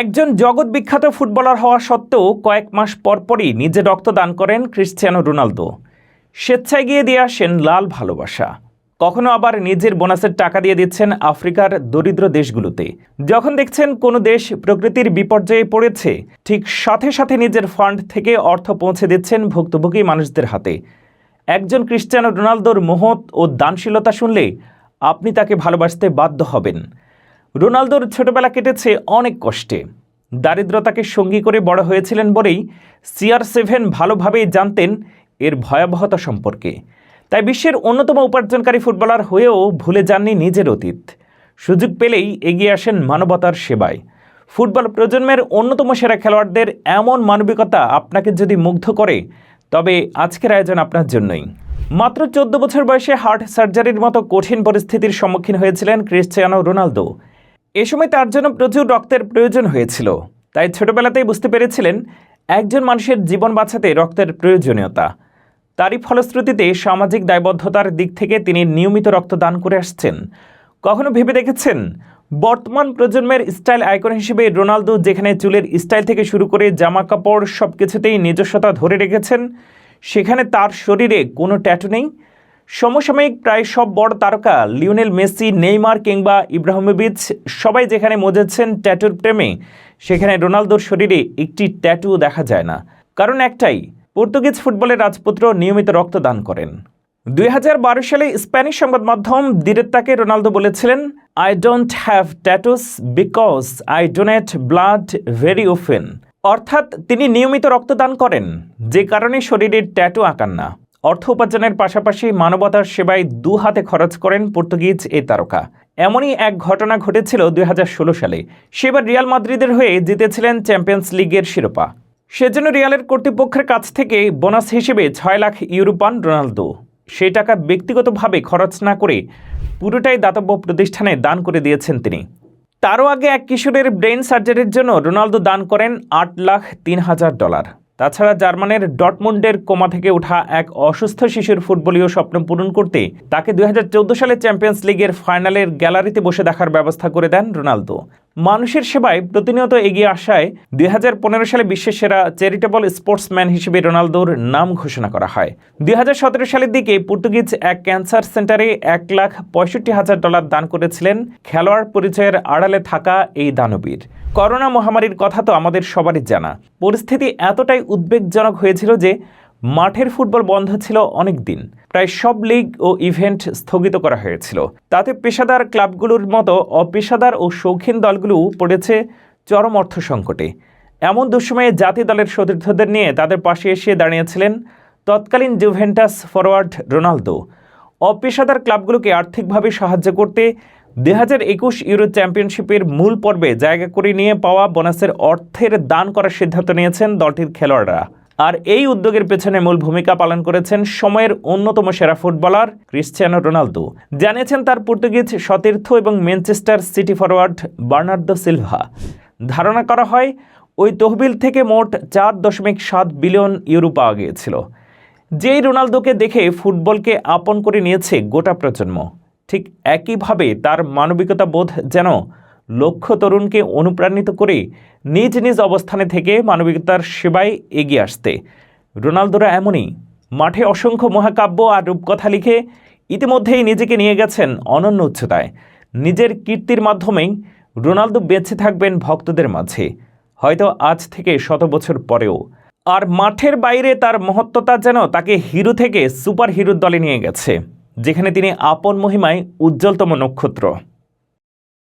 একজন জগৎ বিখ্যাত ফুটবলার হওয়া সত্ত্বেও কয়েক মাস পরপরই নিজে রক্তদান করেন ক্রিশ্চিয়ানো রোনালদো। স্বেচ্ছায় গিয়ে দিয়ে আসেন লাল ভালোবাসা। কখনো আবার নিজের বোনাসের টাকা দিয়ে দিচ্ছেন আফ্রিকার দরিদ্র দেশগুলোতে। যখন দেখছেন কোনো দেশ প্রকৃতির বিপর্যয়ে পড়েছে, ঠিক সাথে সাথে নিজের ফান্ড থেকে অর্থ পৌঁছে দিচ্ছেন ভুক্তভোগী মানুষদের হাতে। একজন ক্রিশ্চিয়ানো রোনালদোর মহৎ ও দানশীলতা শুনলে আপনি তাকে ভালোবাসতে বাধ্য হবেন। রোনালদোর ছোটবেলা কেটেছে অনেক কষ্টে। দারিদ্রতাকে সঙ্গী করে বড় হয়েছিলেন বলেই সিআর সেভেন ভালোভাবেই জানতেন এর ভয়াবহতা সম্পর্কে। তাই বিশ্বের অন্যতম উপার্জনকারী ফুটবলার হয়েও ভুলে যাননি নিজের অতীত। সুযোগ পেলেই এগিয়ে আসেন মানবতার সেবায়। ফুটবল প্রজন্মের অন্যতম সেরা খেলোয়াড়দের এমন মানবিকতা আপনাকে যদি মুগ্ধ করে, তবে আজকের আয়োজন আপনার জন্যই। মাত্র চোদ্দ বছর বয়সে হার্ট সার্জারির মতো কঠিন পরিস্থিতির সম্মুখীন হয়েছিলেন ক্রিশ্চিয়ানো রোনালদো। এ সময় তার জন্য প্রচুর রক্তের প্রয়োজন হয়েছিল। তাই ছোটবেলাতেই বুঝতে পেরেছিলেন, একজন মানুষের জীবন বাঁচাতে রক্তের প্রয়োজনীয়তা। তারই ফলশ্রুতিতে সামাজিক দায়বদ্ধতার দিক থেকে তিনি নিয়মিত রক্তদান করে আসছেন। কখনো ভেবে দেখেছেন? বর্তমান প্রজন্মের স্টাইল আইকন হিসেবে রোনালদো যেখানে চুলের স্টাইল থেকে শুরু করে জামা কাপড় সব কিছুতেই নিজস্বতা ধরে রেখেছেন, সেখানে তার শরীরে কোনো ট্যাটু নেই। সমসাময়িক প্রায় সব বড় তারকা লিওনেল মেসি, নেইমার কিংবা ইব্রাহিমোভিচ, সবাই যেখানে মজেছেন ট্যাটুর প্রেমে, সেখানে রোনালদোর শরীরে একটি ট্যাটু দেখা যায় না। কারণ একটাই, পর্তুগিজ ফুটবলের রাজপুত্র নিয়মিত রক্তদান করেন। দুই হাজার বারো সালে স্প্যানিশ সংবাদ মাধ্যম দিরেত্তাকে রোনালদো বলেছিলেন I don't have tattoos because I donate blood very often অর্থাৎ তিনি নিয়মিত রক্তদান করেন, যে কারণে শরীরের ট্যাটু আঁকান না। অর্থ উপার্জনের পাশাপাশি মানবতার সেবায় দু হাতে খরচ করেন পর্তুগিজ এই তারকা। এমনই এক ঘটনা ঘটেছিল দুই হাজার ষোলো সালে। সেবার রিয়াল মাদ্রিদের হয়ে জিতেছিলেন চ্যাম্পিয়ন্স লিগের শিরোপা। সেজন্য রিয়ালের কর্তৃপক্ষের কাছ থেকে বোনাস হিসেবে ছয় লাখ ইউরো পান রোনালদো। সেই টাকা ব্যক্তিগতভাবে খরচ না করে পুরোটাই দাতব্য প্রতিষ্ঠানে দান করে দিয়েছেন তিনি। তারও আগে এক কিশোরের ব্রেন সার্জারির জন্য রোনালদো দান করেন আট লাখ তিন হাজার ডলার। তাছাড়া জার্মানের ডটমুন্ডের কোমা থেকে ওঠা এক অসুস্থ শিশুর ফুটবলীয় স্বপ্ন পূরণ করতে তাকে দুই হাজার চৌদ্দ সালে চ্যাম্পিয়ন্স লিগের ফাইনালের গ্যালারিতে বসে দেখার ব্যবস্থা করে দেন রোনালদো। মানুষের সেবায় প্রতিনিয়ত এগিয়ে আসায় দুই হাজার পনেরো সালে বিশ্বের সেরা চ্যারিটেবল স্পোর্টসম্যান হিসেবে রোনালদোর নাম ঘোষণা করা হয়। দুই হাজার সতেরো সালের দিকে পর্তুগিজ এক ক্যান্সার সেন্টারে এক লাখ পঁয়ষট্টি হাজার ডলার দান করেছিলেন খেলোয়াড় পরিচয়ের আড়ালে থাকা এই দানবীর। করোনা মহামারীর কথা তো আমাদের সবারই জানা। পরিস্থিতি এতটাই উদ্বেগজনক হয়েছিল যে মাঠের ফুটবল বন্ধ ছিল অনেক দিন প্রায় সব লিগ ও ইভেন্ট স্থগিত করা হয়েছিল। তাতে পেশাদার ক্লাবগুলোর মতো অপেশাদার ও শৌখিন দলগুলো পড়েছে চরম অর্থ সংকটে। এমন দুঃসময়ে জাতীয় দলের সতীর্থদের নিয়ে তাদের পাশে এসে দাঁড়িয়েছিলেন তৎকালীন জুভেন্টাস ফরওয়ার্ড রোনালদো। অপেশাদার ক্লাবগুলোকে আর্থিকভাবে সাহায্য করতে দুই হাজার একুশ ইউরো চ্যাম্পিয়নশিপের মূল পর্বে জায়গা করে নিয়ে পাওয়া বোনাসের অর্থের দান করার সিদ্ধান্ত নিয়েছেন দলটির খেলোয়াড়রা। আর এই উদ্যোগের পেছনে মূল ভূমিকা পালন করেছেন সময়ের অন্যতম সেরা ফুটবলার ক্রিশ্চিয়ানো রোনালদো। জানিয়েছেন তার পর্তুগিজ সতীর্থ এবং Manchester City forward Bernardo Silva. ধারণা করা হয়, ওই তহবিল থেকে মোট চার দশমিক সাত বিলিয়ন ইউরো পাওয়া গিয়েছিল। যেই রোনালদোকে দেখে ফুটবলকে আপন করে নিয়েছে গোটা প্রজন্ম। ঠিক একইভাবে তার মানবিকতা বোধ যেন লক্ষ তরুণকে অনুপ্রাণিত করে নিজ নিজ অবস্থানে থেকে মানবিকতার সেবায় এগিয়ে আসতে। রোনালদোরা এমনই, মাঠে অসংখ্য মহাকাব্য আর রূপকথা লিখে ইতিমধ্যেই নিজেকে নিয়ে গেছেন অনন্য উচ্চতায়। নিজের কীর্তির মাধ্যমেই রোনালদো বেঁচে থাকবেন ভক্তদের মাঝে। হয়তো আজ থেকে শত বছর পরেও। আর মাঠের বাইরে তার মহত্বতা যেন তাকে হিরো থেকে সুপার হিরোর দলে নিয়ে গেছে, যেখানে তিনি আপন মহিমায় উজ্জ্বলতম নক্ষত্র।